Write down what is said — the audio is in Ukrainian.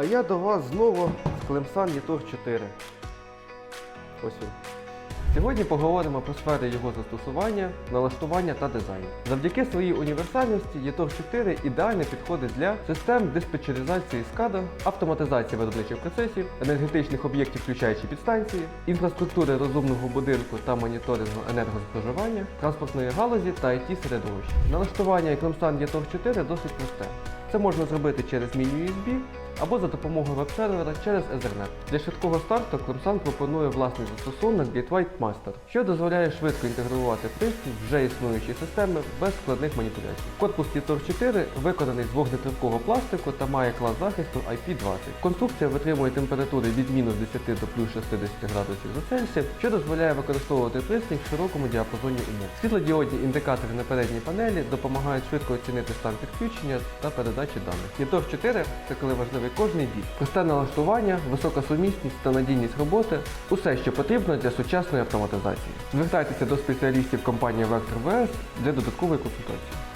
А я до вас знову з Clemson Nitor 4. Ось він. Сьогодні поговоримо про сфери його застосування, налаштування та дизайну. Завдяки своїй універсальності Yetor 4 ідеально підходить для систем диспетчеризації SCADA, автоматизації виробничих процесів, енергетичних об'єктів, включаючи підстанції, інфраструктури розумного будинку та моніторингу енергоспоживання, транспортної галузі та it середовища. Налаштування Clemson Yetor 4 досить просте. Це можна зробити через міні-USB або за допомогою веб-сервера через Ethernet. Для швидкого старту Clemson пропонує власний застосунок Gateway Master, що дозволяє швидко інтегрувати пристрій вже існуючі системи без складних маніпуляцій. Корпус Titor 4 виконаний з вогнетривкого пластику та має клас захисту IP20. Конструкція витримує температури від мінус 10 до плюс 60 градусів за Цельсієм, що дозволяє використовувати пристрій в широкому діапазоні умов. Світлодіодні індикатори на передній панелі допомагають швидко оцінити стан підключення та передачі даних. Єтор 4 це коли важливий кожний бік. Просте налаштування, висока сумісність та надійність роботи усе, що потрібно для сучасної автоматизації. Звертайтеся до спеціалістів компанії Vector VS для додаткової консультації.